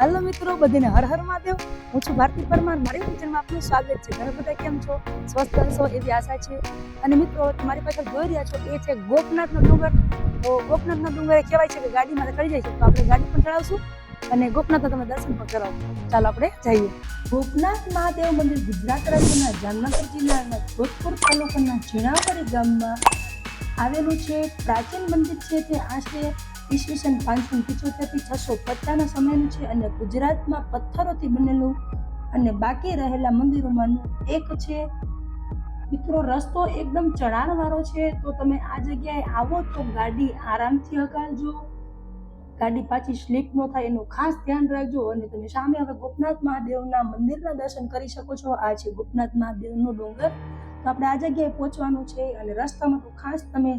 હાલો મિત્રો, બધાને હર હર મહાદેવ. હું છું ભારતી પરમાર. મારી કિચનમાં આપનું સ્વાગત છે. ઘણા બધા કેમ છો? સ્વસ્થ હશો એવી આશા છે. અને મિત્રો, તમારી પાછળ જોઈ રહ્યા છો એ છે ગોપનાથનો ડુંગર. તો ગોપનાથનો ડુંગર કહેવાય છે કે ગાડીમાં ચડી જાય છે. તો આપણે ગાડી પણ ચડાવશું અને ગોપનાથના તમે દર્શન પણ કરાવો. ચાલો આપણે જઈએ. ગોપનાથ મહાદેવ મંદિર ગુજરાત રાજ્યના જામનગર જિલ્લાના જોધપુર તાલુકાના ઝીણાવરી ગામમાં આવેલું છે. પ્રાચીન મંદિર છે તે આશરે ઈસવીસન પાંચસો પિચોતેરથી છસો પચાસના સમયનું છે અને ગુજરાતમાં પથ્થરોથી બનેલું અને બાકી રહેલા મંદિરોમાંનું એક છે. મિત્રો, રસ્તો એકદમ ચઢાણવાળો છે. તો તમે આ જગ્યાએ આવો તો ગાડી આરામથી હકાલજો ગાડી પાછી સ્લીપ ન થાય, એનું ખાસ ધ્યાન રાખજો અને તમે સામે હવે ગોપનાથ મહાદેવના મંદિરના દર્શન કરી શકો છો. આ છે ગોપનાથ મહાદેવનો ડુંગર. તો આપણે આ જગ્યાએ પહોંચવાનું છે અને રસ્તામાં તો ખાસ તમે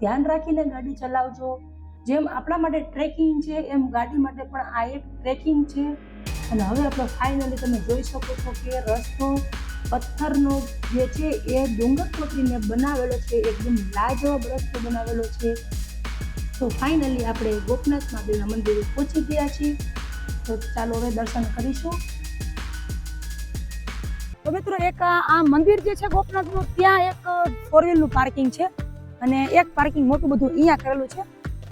ધ્યાન રાખીને ગાડી ચલાવજો. જેમ આપણા માટે ટ્રેકિંગ છે, એમ ગાડી માટે પણ આ એક ટ્રેકિંગ છે. અને હવે આપણે ફાઇનલી તમે જોઈ શકો છો કે રસ્તો, પથ્થરનો જે છે એ ડુંગર ચોકડીને બનાવેલો છે, એકદમ લાજવાબ રસ્તો બનાવેલો છે. તો ફાઇનલી આપણે ગોપનાથ મહાદેવના મંદિરે પહોંચી ગયા છીએ. તો ચાલો હવે દર્શન કરીશું. તો મિત્રો એક આ મંદિર જે છે ગોપનાથનું, ત્યાં એક ફોર વ્હીલનું પાર્કિંગ છે. અને એક પાર્કિંગ મોટું બધું અહીંયા કરેલું છે.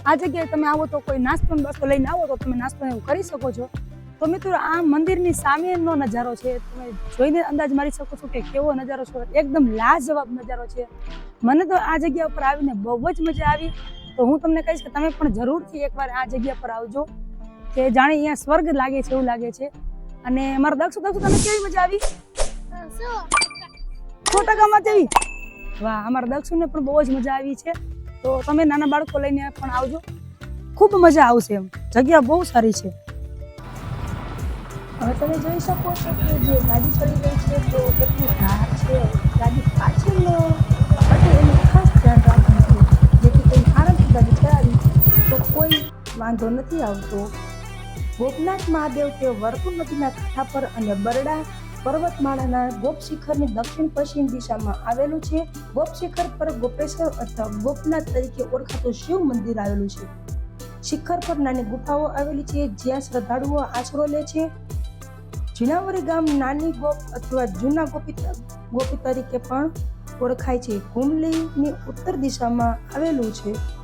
આ જગ્યાએ તમે આવો તો કોઈ નાસ્તો ને લઈને આવો તો તમે નાસ્તો એવું કરી શકો છો. તો મિત્રો આ મંદિરની સામેનો નજારો છે. તમે જોઈને અંદાજ મારી શકો છો કે કેવો નજારો છે. એકદમ લાજવાબ નજારો છે. મને તો આ જગ્યા ઉપર આવીને બહુ જ મજા આવી. તો હું તમને કહીશ કે તમે પણ જરૂરથી એકવાર આ જગ્યા પર આવજો. કે જાણે અહીંયા સ્વર્ગ લાગે છે એવું લાગે છે. અને મારા દક્ષુ દક્ષુ તમને કેવી મજા આવી? સો ટકામાં મજા આવી વાહ અમારા દક્ષુને પણ બહુ જ મજા આવી છે. તો તમે નાના બાળકો લઈને પણ આવજો. ખૂબ મજા આવશે એમ. જગ્યા બહુ સારી છે. હવે તમે જોઈ શકો છો કે જે ગાડી ચડી રહી છે તો કેટલી ધાર છે. ગાડી પાછળ માટે એનું ખાસ ધ્યાન રાખવું છે જેથી કોઈ આરામથી ગાડી ચલાવી તો કોઈ વાંધો નથી આવતો. ગોપનાથ મહાદેવ તે વર્તુળ નદીના કાંઠા પર અને બરડા પર્વતમાળાના ગોપ શિખરની દક્ષિણ પશ્ચિમ દિશામાં આવેલું છે. ગોપ શિખર પર ગોપેશ્વર અથવા ગોપનાથ તરીકે ઓળખાતું શિવ મંદિર આવેલું છે. શિખર પર નાની ગુફાઓ આવેલી છે, જ્યાં શ્રદ્ધાળુઓ આશરો લે છે. જીનાવરી ગામ નાની ગોપ અથવા જૂના ગોપી ગોપી તરીકે પણ ઓળખાય છે. કુંડલીની ઉત્તર દિશામાં આવેલું છે.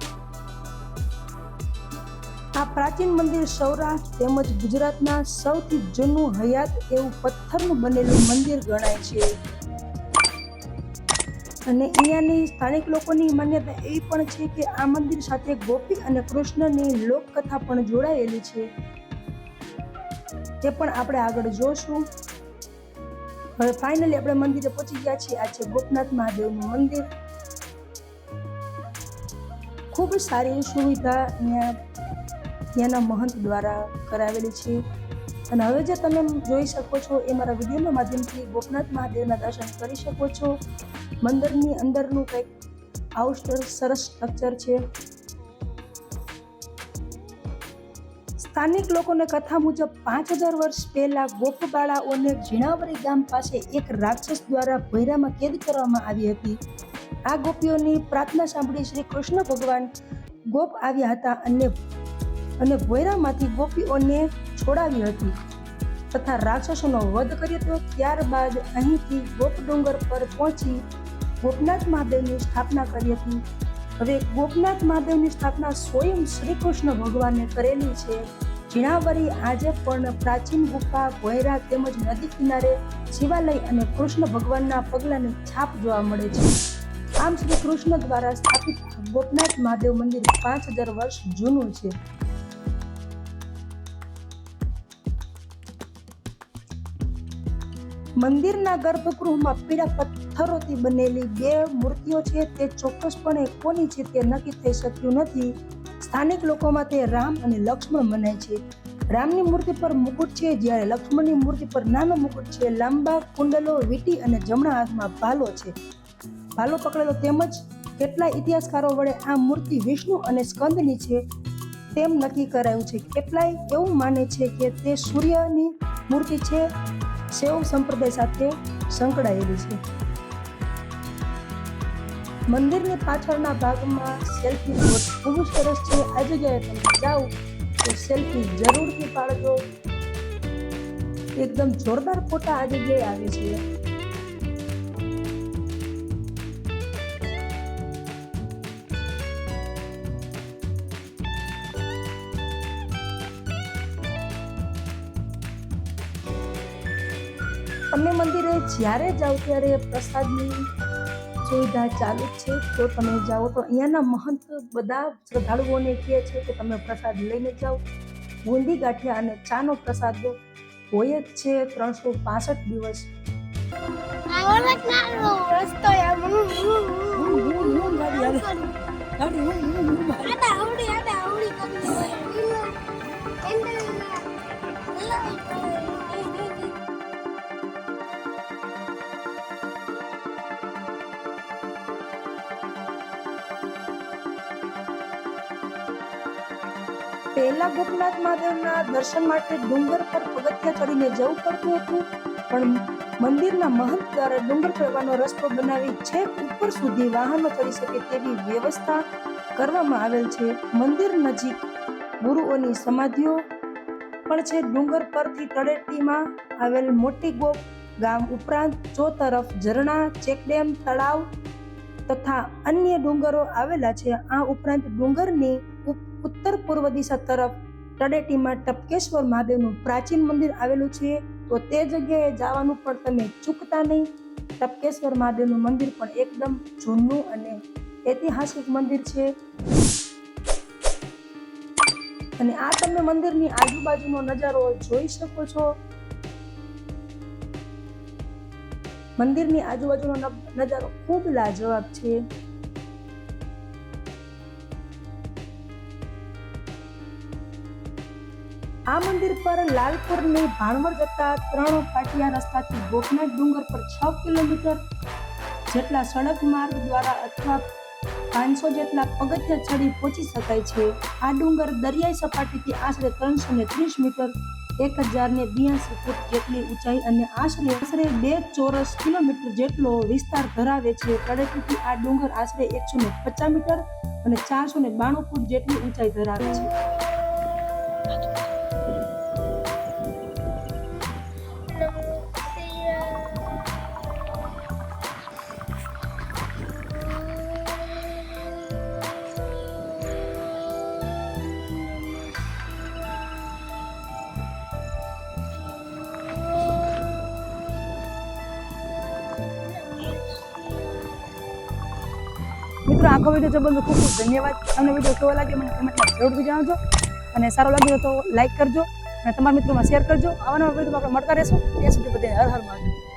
આ પ્રાચીન મંદિર સૌરાષ્ટ્ર તેમજ ગુજરાતના સૌથી જૂનું હયાત એવું પથ્થરનું બનેલું મંદિર ગણાય છે. અને અહીંયાની સ્થાનિક લોકોની માન્યતા એ પણ છે કે આ મંદિર સાથે ગોપી અને કૃષ્ણની લોકકથા પણ જોડાયેલી છે. તે પણ આપણે આગળ જોશું. હવે ફાઇનલી આપણે મંદિરે પહોંચી ગયા છીએ. આ છે ગોપનાથ મહાદેવનું મંદિર. ખૂબ સારી સુવિધા અહીંયા ત્યાંના મહંત દ્વારા કરાવેલી છે. અને હવે જે તમે જોઈ શકો છો, એ મારા વિડીયોના માધ્યમથી ગોપનાથ મહાદેવના દર્શન કરી શકો છો. મંદિરની અંદરનું કંઈક આઉટર સરસ સ્ટ્રક્ચર છે. સ્થાનિક લોકોને કથા મુજબ પાંચ હજાર વર્ષ પહેલા ગોપબાળાઓને ઝીણાવરી ગામ પાસે એક રાક્ષસ દ્વારા ભૈરામાં કેદ કરવામાં આવી હતી. આ ગોપીઓની પ્રાર્થના સાંભળી શ્રી કૃષ્ણ ભગવાન ગોપ આવ્યા હતા અને અને ભોયરામાંથી ગોપીઓને છોડાવી હતી. તથા રાક્ષસોનો વધ કર્યો હતો, ત્યારબાદ અહીંથી ગોપ ડુંગર પર પહોંચી ગોપનાથ મહાદેવની સ્થાપના કરી હતી. હવે ગોપનાથ મહાદેવની સ્થાપના સ્વયં શ્રી કૃષ્ણ ભગવાને કરેલી છે. ઝીણાવરી આજે પણ પ્રાચીન ગુફા, ભોયરા તેમજ નદી કિનારે શિવાલય અને કૃષ્ણ ભગવાનના પગલાની છાપ જોવા મળે છે. આમ શ્રી કૃષ્ણ દ્વારા સ્થાપિત ગોપનાથ મહાદેવ મંદિર પાંચ હજાર વર્ષ જૂનું છે. મંદિરના ગર્ભગૃહમાં પીળા પથ્થરોથી બનેલી બે મૂર્તિઓ છે, તે ચોક્કસપણે કોની છે તે નક્કી થઈ શક્યું નથી. સ્થાનિક લોકોમાં તે રામ અને લક્ષ્મણ મનાય છે. રામની મૂર્તિ પર મુકુટ છે, જ્યારે લક્ષ્મણની મૂર્તિ પર નાનો મુકુટ છે. લાંબા કુંડલો, વીટી અને જમણા હાથમાં ભાલો છે. ભાલો પકડેલો તેમજ કેટલા ઇતિહાસકારો વડે આ મૂર્તિ વિષ્ણુ અને સ્કંદની છે તેમ નક્કી કરાયું છે. કેટલાય એવું માને છે કે તે સૂર્યની મૂર્તિ છે શૈવ સંપ્રદાય સાથે સંકળાયેલી છે. મંદિરની પાછળના ભાગમાં સેલ્ફી ખૂબ જ સરસ છે. આ જગ્યાએ તમે જાઓ તો સેલ્ફી જરૂરથી પાડજો. એકદમ જોરદાર ફોટા આ જગ્યાએ આવે છે. તમે મંદિરે જ્યારે જાઓ ત્યારે પ્રસાદની સુવિધા ચાલુ જ છે તો તમે જાઓ તો અહીંયાના મહંત બધા શ્રદ્ધાળુઓને કહે છે કે તમે પ્રસાદ લઈને જાઓ બુંદી ગાંઠિયા અને ચાનો પ્રસાદ હોય જ છે ત્રણસો પાસઠ દિવસ રસ્તો પહેલા ગોપનાથ મહાદેવના દર્શન માટે ડુંગર પર પગથિયા ચડીને જવું પડતું હતું, પણ મંદિરના મહંત દ્વારા ડુંગર ચડવાનો રસ્તો બનાવી છેક ઉપર સુધી વાહનો ચડી શકે તેવી વ્યવસ્થા કરવામાં આવેલ છે. મંદિર નજીક ગુરુઓની સમાધિઓ પણ છે. ડુંગર પરથી તળેટીમાં આવેલ મોટી ગોપ ગામ ઉપરાંત ચો તરફ ઝરણા, ચેકડેમ, તળાવ તથા અન્ય ડુંગરો આવેલા છે. આ ઉપરાંત ડુંગરની ઉત્તર પૂર્વ દિશા તરફ તળેટીમાં ટપકેશ્વર મહાદેવનું પ્રાચીન મંદિર આવેલું છે, તો તે જગ્યાએ જવાનું પણ તમે ચૂકતા નહીં. ટપકેશ્વર મહાદેવનું મંદિર પણ એકદમ જૂનું અને ઐતિહાસિક મંદિર છે. અને આ તમે મંદિરની આજુબાજુનો નજારો જોઈ શકો છો. મંદિરની આજુબાજુનો નજારો ખૂબ લાજવાબ છે. આ મંદિર પર લાલપુરની ભાણવડ જતા ત્રણ પાટિયા રસ્તાથી ગોપનાથ ડુંગર પર છ કિલોમીટર જેટલા સડક માર્ગ દ્વારા અથવા પાંચસો જેટલા પગથિયા ચડી પહોંચી શકાય છે. આ ડુંગર દરિયાઈ સપાટીથી આશરે ત્રણસો ને ત્રીસ મીટર, એક હજાર ને બ્યાસી ફૂટ જેટલી ઊંચાઈ અને આશરે આશરે બે ચોરસ કિલોમીટર જેટલો વિસ્તાર ધરાવે છે. તળેટીથી આ ડુંગર આશરે એકસો ને પચાસ મીટર અને ચારસો ને બાણું ફૂટ જેટલી ઊંચાઈ ધરાવે છે. આખો વીડિયો જોવાનો ખૂબ ખૂબ ધન્યવાદ. તમને વીડિયો કેવો લાગે મને કમેન્ટમાં જરૂરથી જણાવજો. અને સારો લાગ્યો તો લાઈક કરજો અને તમારા મિત્રોમાં શેર કરજો. આવા નવા વિડીયોમાં આપણે મળતા રહેશું. ત્યાં સુધી બધે હર હર મહાદેવ.